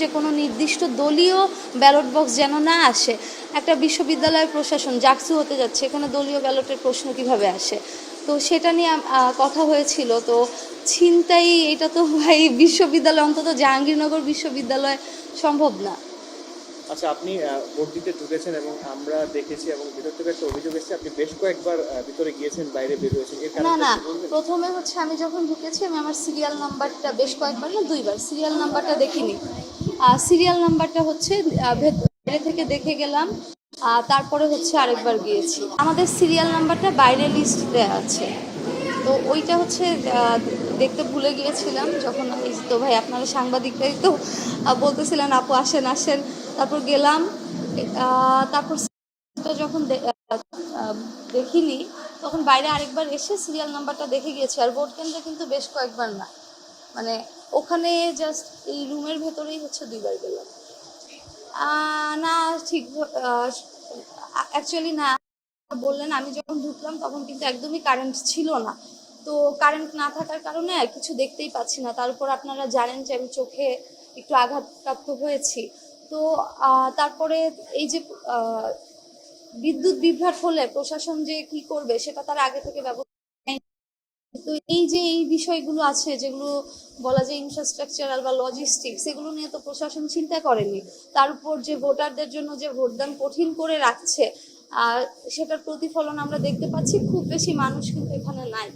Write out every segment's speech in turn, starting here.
যে কোনো নির্দিষ্ট দলীয় ব্যালট বক্স যেন না আসে। একটা বিশ্ববিদ্যালয়ের প্রশাসন জাকসু হতে যাচ্ছে এখানে দলীয় ব্যালটের প্রশ্ন কীভাবে আসে? তো সেটা নিয়ে কথা হয়েছিল তো ছিনতাই এটা তো ভাই বিশ্ববিদ্যালয় অন্তত জাহাঙ্গীরনগর বিশ্ববিদ্যালয় সম্ভব না। আচ্ছা আপনি ভোট দিতে ঢুকেছেন এবং আমরা দেখেছি এবং ভিতর থেকে একটা অভিযোগ এসেছে আপনি বেশ কয়েকবার ভিতরে গিয়েছেন বাইরে বের হয়েছেন না না প্রথমে হচ্ছে আমি যখন ঢুকেছি আমি আমার সিরিয়াল নাম্বারটা বেশ কয়েকবার না দুইবার সিরিয়াল নাম্বারটা দেখিনি। সিরিয়াল নাম্বারটা হচ্ছে ভেতরে থেকে দেখে গেলাম তারপরে হচ্ছে আরেকবার গিয়েছি। আমাদের সিরিয়াল নাম্বারটা বাইরে লিস্ট দেওয়া আছে। তো ওইটা হচ্ছে দেখতে ভুলে গিয়েছিলাম, যখন এই তো ভাই আপনারা সাংবাদিকরাই তো বলতেছিলেন, আপু আসেন আসেন। তারপর গেলাম তারপর যখন দেখিনি, তখন বাইরে আরেকবার এসে সিরিয়াল নাম্বারটা দেখে গিয়েছি। আর ভোট কেন্দ্রে কিন্তু বেশ কয়েকবার না। মানে ওখানে জাস্ট এই রুমের ভেতরেই হচ্ছে দুইবার গেলাম। না, ঠিক অ্যাকচুয়ালি না। বললেন, আমি যখন ঢুকলাম তখন কিন্তু একদমই কারেন্ট ছিল না। তো কারেন্ট না থাকার কারণে কিছু দেখতেই পাচ্ছি না। তার উপর আপনারা জানেন যে আমি চোখে একটু আঘাতপ্রাপ্ত হয়েছি। তো তারপরে এই যে বিদ্যুৎ বিভ্রাট হলে প্রশাসন যে কি করবে সেটা তার আগে থেকে ব্যবস্থা। তো এই যে এই বিষয়গুলো আছে, যেগুলো বলা যায় ইনফ্রাস্ট্রাকচারাল বা লজিস্টিক্স এগুলো নিয়ে তো প্রশাসন চিন্তা করেনি। তার উপর যে ভোটারদের জন্য যে ভোটদান কঠিন করে রাখছে আর সেটার প্রতিফলন আমরা দেখতে পাচ্ছি, খুব বেশি মানুষ কিন্তু এখানে নাই।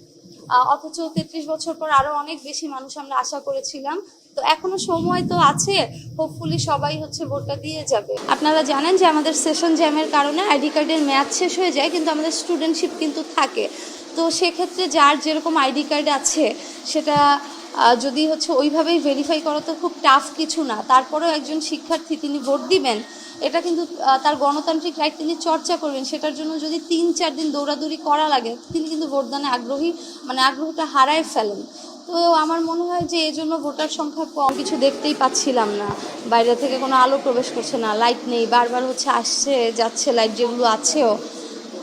অথচ তেত্রিশ বছর পর আরও অনেক বেশি মানুষ আমরা আশা করেছিলাম। তো এখনও সময় তো আছে হোপফুলি সবাই হচ্ছে ভোটটা দিয়ে যাবে। আপনারা জানেন যে আমাদের সেশন জ্যামের কারণে আইডি কার্ডের ম্যাচ শেষ হয়ে যায়, কিন্তু আমাদের স্টুডেন্টশিপ কিন্তু থাকে। তো সেক্ষেত্রে যার যেরকম আইডি কার্ড আছে, সেটা যদি হচ্ছে ওইভাবেই ভেরিফাই করা তো খুব টাফ কিছু না। তারপরেও একজন শিক্ষার্থী তিনি ভোট দিবেন, এটা কিন্তু তার গণতান্ত্রিক রাইট তিনি চর্চা করবেন। সেটার জন্য যদি তিন চার দিন দৌড়াদৌড়ি করা লাগে, তিনি কিন্তু ভোটদানে আগ্রহী মানে আগ্রহটা হারায় ফেলেন। তো আমার মনে হয় যে এই জন্য ভোটার সংখ্যা কম, কিছু দেখতেই পাচ্ছিলাম না। বাইরে থেকে কোনো আলো প্রবেশ করছে না লাইট নেই, বারবার হচ্ছে আসছে, যাচ্ছে লাইট যেগুলো আছেও।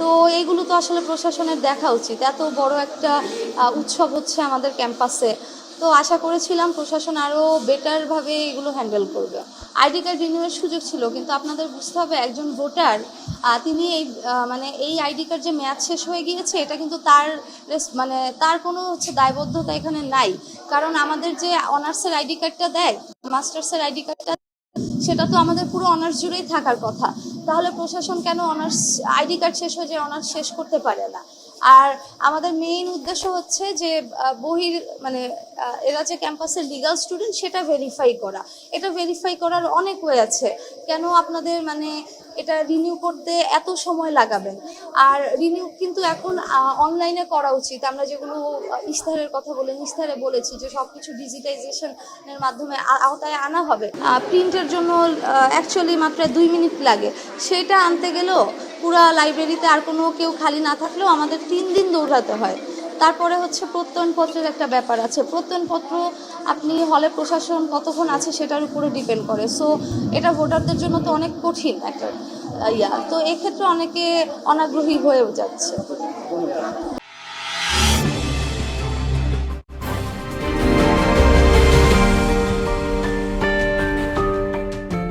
তো এগুলো তো আসলে প্রশাসনের দেখা উচিত। এত বড় একটা উৎসব হচ্ছে আমাদের ক্যাম্পাসে। তো আশা করেছিলাম প্রশাসন আরও বেটারভাবে এগুলো হ্যান্ডেল করবে। আইডি কার্ড রিনিউয়ের সুযোগ ছিল, কিন্তু আপনাদের বুঝতে হবে একজন ভোটার তিনি এই মানে এই আইডি কার্ড যে ম্যাচ শেষ হয়ে গিয়েছে, এটা কিন্তু তার মানে তার কোনো হচ্ছে দায়বদ্ধতা এখানে নাই। কারণ আমাদের যে অনার্সের আইডি কার্ডটা দেয় মাস্টার্সের আইডি কার্ডটা সেটা তো আমাদের পুরো অনার্স জুড়েই থাকার কথা। তাহলে প্রশাসন কেন অনার্স আইডি কার্ড শেষ হয়ে যায় অনার্স শেষ করতে পারে না? আর আমাদের মেইন উদ্দেশ্য হচ্ছে যে বহির মানে এরা যে ক্যাম্পাসের লিগাল স্টুডেন্ট সেটা ভেরিফাই করা। এটা ভেরিফাই করার অনেক ওয়ে আছে। কেন আপনাদের মানে এটা রিনিউ করতে এত সময় লাগাবেন। আর রিনিউ কিন্তু এখন অনলাইনে করা উচিত। আমরা যেগুলো আহ, ইশতেহারের কথা বলে ইশতেহারে বলেছি যে সব কিছু ডিজিটাইজেশনের মাধ্যমে আওতায় আনা হবে। প্রিন্টের জন্য অ্যাকচুয়ালি মাত্র দুই মিনিট লাগে। সেটা আনতে গেলেও পুরা লাইব্রেরিতে আর কোনো কেউ খালি না থাকলেও আমাদের তিন দিন দৌড়াতে হয়। তারপরে হচ্ছে প্রত্যয়নপত্রের একটা ব্যাপার আছে। প্রত্যয়নপত্র আপনি হলে প্রশাসন কতক্ষণ আছে সেটার উপরে ডিপেন্ড করে। সো এটা ভোটারদের জন্য তো অনেক কঠিন একটা ইয়া। তো এক্ষেত্রে অনেকে অনাগ্রহী হয়ে যাচ্ছে।